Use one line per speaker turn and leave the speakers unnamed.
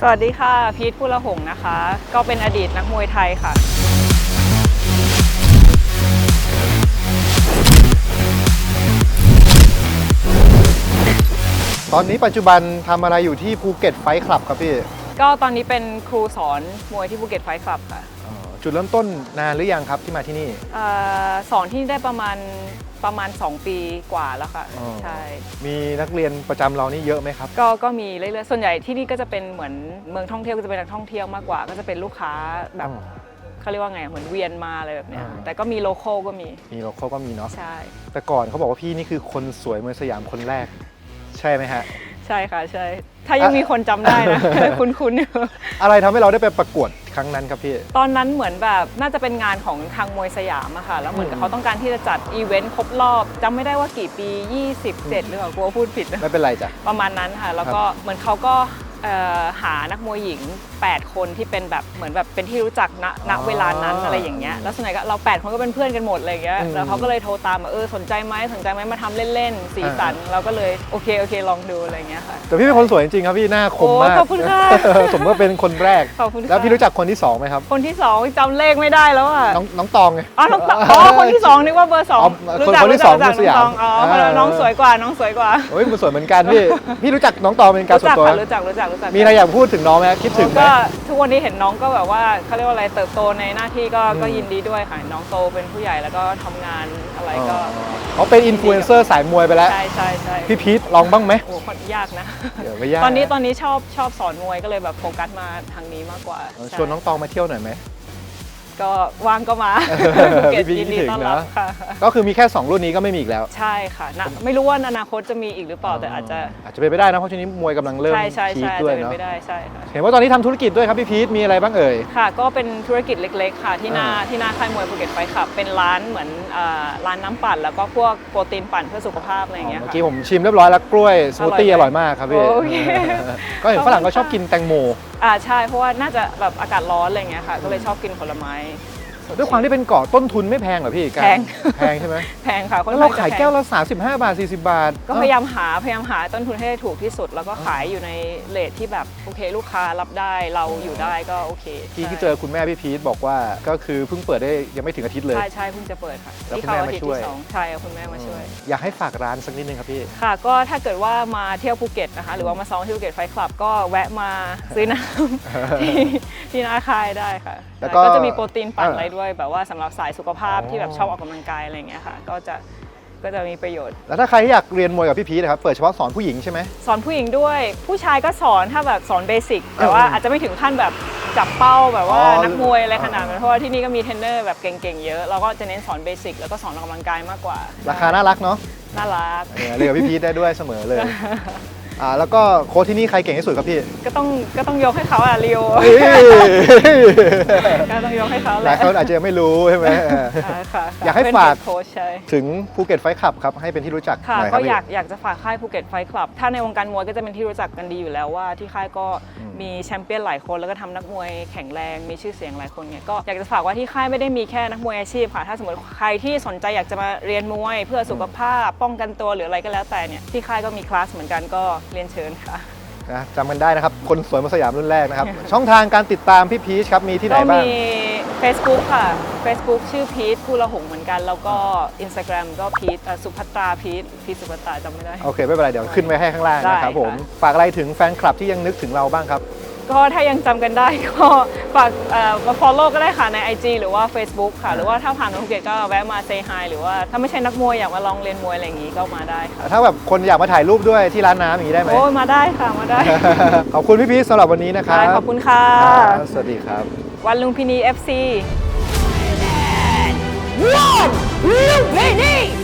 สวัสดีค่ะ พีทพุละหงษ์นะคะ ก็เป็นอดีตนักมวยไทยค่ะ
ตอนนี้ปัจจุบันทำอะไรอยู่ที่ภูเก็ตไฟท์คลับครับพี่
ก็ตอนนี้เป็นครูสอนมวยที่ภูเก็ตไฟท์คลับค่ะ
อ๋อ จุดเริ่มต้นนานหรือยังครับที่มาที่นี่
เออสอนที่ได้ประมาณประมาณ 2 ปีกว่าแล้วค่ะ
อ๋อ
ใช่
มีนักเรียนประจำเรานี่เยอะไหมครับ
ก็ก็มีเรื่อยๆส่วนใหญ่ที่นี่ก็จะเป็นเหมือนเมืองท่องเที่ยวก็จะเป็นนักท่องเที่ยวมากกว่า ก็จะเป็นลูกค้าแบบ
อ๋อ
เขาเรียกว่าไงเหมือนเวียนมาอะไรแบบเนี้ย
อ่า
แต่ก็มีโลโก้ก็มี
มีเราเขาก็มีเนาะ
ใช่
แต่ก่อนเขาบอกว่าพี่นี่คือคนสวยเมืองสยามคนแรก ใช่ไหมฮะ
ใช่ค่ะใช่ ถ้ายังมีคนจำได้นะ คุ้นๆอยู่
อะไรทำให้เราได้ไปประกวด ครั้งนั้นครับพี่
ตอนนั้นเหมือนแบบน่าจะเป็นงานของทางมวยสยามอะค่ะแล้วเหมือนกับ
อืม
เขาต้องการที่จะจัดอีเวนต์ครบรอบจำไม่ได้ว่ากี่ปี 27 หรือเปล่ากลัวพูดผิดนะ
ไม่เป็นไรจ้ะ
ประมาณนั้นค่ะ แล้วก็เหมือนเขาก็เอ่อ หานักมวยหญิง 8 คนที่เป็นแบบเหมือนแบบเป็นที่รู้จักณณเวลานั้นอะไรอย่างเงี้ยแล้วส่วนใหญ่ก็เรา 8 คนก็เป็นเพื่อนกันหมดอะไรอย่างเงี้ย
อืม
แล้วเขาก็เลยโทรตามมาเออสนใจไหมสนใจไหมมาทำเล่นๆสีสันเราก็เลยโอเคโอเคลองดูอะไรอย่างเงี้ยค่ะ
แต่พี่เป็นคนสวยจริงๆครับพี่หน้าคม
โอ้
มาก
ขอบคุณค่ะ
สมก็เป็นคนแรก
ขอบคุณค่ะ
แล้วพี่รู้จักคนที่สองไหมครับ
คนที่สองจำเลขไม่ได้แล้วอะ
น้องน้องตองไง
อ๋อน้องตองอ๋อคนที่สองนึกว่าเบอร์สอง
อ๋อ
รู้จัก
คนที่
รู้จัก
สอง
รู้จัก
คือสยาม
น้องตองอ๋อ
อ่า
น้องสวยกว่าน้องสวยกว่า
โอ้ยมันสวยเหมือนกันพี่พี่รู้จักน้องตองเป็นการ
รู้
ส่ว
จัก
นตัว
ค่ะรู้จักรู้จักรู้จัก
มีอะไรอยากพูดถึงน้องไหมคิดถึงไหม
ก็ทุกวันนี้เห็นน้องก็แบบว่าเขาเรียกว่าอะไรเติบโตในหน้าที่ก็
อืม
ก็ยินดีด้วยค่ะน้องโตเป็นผู้ใหญ่แล้วก็ทำงานอะไรก็
เขาเป็นอินฟลูเอนเซอร์สายมวยไปแล้ว
ใช่ใช่ใช่
พี่พีทลองบ้างไหม
โอ้คนยากนะ
เดี๋ยวไม่ยาก
ตอนนี้ะตอนนี้ชอบชอบสอนมวยก็เลยแบบโฟกัสมาทางนี้มากกว่า
เออ
ใช่
ชวนน้องตองมาเที่ยวหน่อยไหม
ก็ว่างก็มา
เออ
ภูเก็ต
พี่
ยินดี
คิดถึง
ต้อนรับ
นะ
ค่ะ
ก็คือมีแค่ 2 รุ่นนี้ก็ไม่มีอีกแล้ว
ใช่ค่ะนะไม่รู้ว่าอนาคตจะมีอีกหรือเปล่าแต่อาจจะ
อาจจะเป็นไปได้นะเพราะช่วงนี้มวยกำลังเริ่ม
ใช่ใช่
พีค
ใช่
ด้วย
จะเป็น
เนาะ
ไปได้ใช่ค่ะ
เห็นว่าตอนนี้ทำธุรกิจด้วยครับพี่พีทมีอะไรบ้างเอ่ย
ค่ะก็เป็นธุรกิจเล็กๆ ค่ะ ที่หน้า
อ่า
ที่หน้าค่ายมวยภูเก็ตไฟขับ เป็นร้านเหมือนอ่าร้านน้ำปั่น แล้วก็พวกโปรตีนปั่นเพื่อสุขภาพอะไรอย่างเงี้ย
เมื่อ
ค่ะ
กี้ผมชิมเรียบร้อยแล้วกล้วยสมูทตี้
อ
อ
ร่
ร่
อ
อยย
ไหม
มากครับพี่
โอเค
ก็เห็นฝรั่งก็ชอบกินแตงโม
อ่าใช่เพราะว่าน่าจะแบบอากาศร้อนอะไรเงี้ยค่ะ ก็เลยชอบกินผลไม้
ด้วยความที่เป็นเกาะต้นทุนไม่แพงเหรอพี่การ
แพง
แพงใช่ไหม
แพงค่ะค่อน
แล้วเรา
ข้งจะ
ขาย
พง
แก้วละ35 บาท 40 บาท
ก็พยายามหาพยายามหาต้นทุนให้ได้ถูกที่สุด แล้วก็ขายอยู่ในเลทที่แบบโอเค ลูกค้ารับได้เราอยู่ได้ก็โอเค
ที่ที่
ใช่
เจอคุณแม่พี่พีทบอกว่าก็คือเพิ่งเปิดได้ยังไม่ถึงอาทิตย์เลย
ใช่ใช่เพิ่งจะเปิดค่ะ
แล้ว
ที่
คุณ
เข้า
แม่
อาทิตย์
มาช่วย
ที่สองใช่เอาคุณแม่มาช่วย
อยากให้ฝากร้านสักนิดนึงครับพี่
ค่ะก็ถ้าเกิดว่ามาเที่ยวภูเก็ตนะคะ หรือว่ามาซ้อมที่ภูเก็ตไฟคลับ ก็แวะมาซื้อน้ำ ที่ที่นาคายได้ค่ะ
แล้วก็
ก็จะมีโปรตีนปั่น
อ่า
อะไรด้วยแบบว่าสำหรับสายสุขภาพ
อ๋อ
ที่แบบชอบออกกำลังกายอะไรอย่างเงี้ยค่ะ ก็จะก็จะมีประโยชน์
แล้วถ้าใครที่อยากเรียนมวยกับพี่พีทนะครับ เปิดเฉพาะสอนผู้หญิงใช่ไหม
สอนผู้หญิงด้วย ผู้ชายก็สอนถ้าแบบสอนเบสิก แต่ว่า
เออ
อาจจะไม่ถึงขั้นแบบจับเป้าแบบว่า
อ๋อ
นักมวยอะไรขนาดนั้น เพราะว่าที่นี่ก็มีเทรนเนอร์แบบเก่งๆเยอะ เราก็จะเน้นสอนเบสิกแล้วก็สอนออกกำลังกายมากกว่า
ราคาน่ารักเนาะ
น่ารัก
เออเรียนกับพี่พีทได้ด้วยเสมอเลย อ่าแล้วก็โค้ชที่นี่ใครเก่งที่สุดครับพี่
ก็ต้องก็ต้องยกให้เขาอะลีโอ
เฮ้ย
ก็ต้องยกให้เขาแห
หลา
ละ
ยคนอาจจะยังไม่รู้ใช่ไหมเออ
อ่าค่ะ
อยากให้
เป็น
ฝาก
โค้ชใช่
ถึงภูเก็ตไฟท์คลับครับให้เป็นที่รู้จัก
ค่ะ
หน่อยค
ก็
รับพี่
อยากอยากจะฝากค่ายภูเก็ตไฟคลับ ถ้าในวงการมวยก็จะเป็นที่รู้จักกันดีอยู่แล้วว่าที่ค่ายก็
อืม
มีแชมเปี้ยนหลายคน แล้วก็ทำนักมวยแข็งแรง มีชื่อเสียงหลายคนเนี่ยก็อยากจะฝากว่าที่ค่ายไม่ได้มีแค่นักมวยอาชีพค่ะ ถ้าสมมติใครที่สนใจอยากจะมาเรียนมวยเพื่อสุขภาพป้องกันตัวหรืออะไรก็แล้วแต่เนี่ยที่ค่ายก็มีคลาสเหมือนกันก็เรียนเชิญค่ะ
นะจำกันได้นะครับ คนสวยมาสยามรุ่นแรกนะครับ ช่องทางการติดตามพี่พีชครับ มีที่ไหน
ก็
บ้าง
มี Facebook ค่ะ Facebook ชื่อพีทผู้ละหงเหมือนกัน แล้วก็ Instagram ก็พีทสุภัตราพีทพีทสุภัตราจำไม่ได้
โอเค ไม่เป็นไร เดี๋ยวขึ้นไว้ให้ข้างล่างนะครับ
ได้
ผม
ค่ะ
ฝากอะไรถึงแฟนคลับที่ยังนึกถึงเราบ้างครับ
ก็ถ้ายังจำกันได้ก็ฝากเอ่อมา follow ก็ได้ค่ะใน IG หรือว่า Facebook ค่ะ หรือว่าถ้าผ่านมาภูเก็ตก็แวะมา say hi หรือว่าถ้าไม่ใช่นักมวยอยากมาลองเรียนมวยอะไรอย่างนี้ก็มาได้ค่ะ
ถ้าแบบคนอยากมาถ่ายรูปด้วยที่ร้านน้ำอย่างนี้ได้ไหม
โอ้ยมาได้ค่ะมาได้
ขอบคุณพี่พีชสำหรับวันนี้นะครับ
ได้ขอบคุณค่ะ
ครับสวัสดีครับ
วันลุงพินี FC
One, Lumini!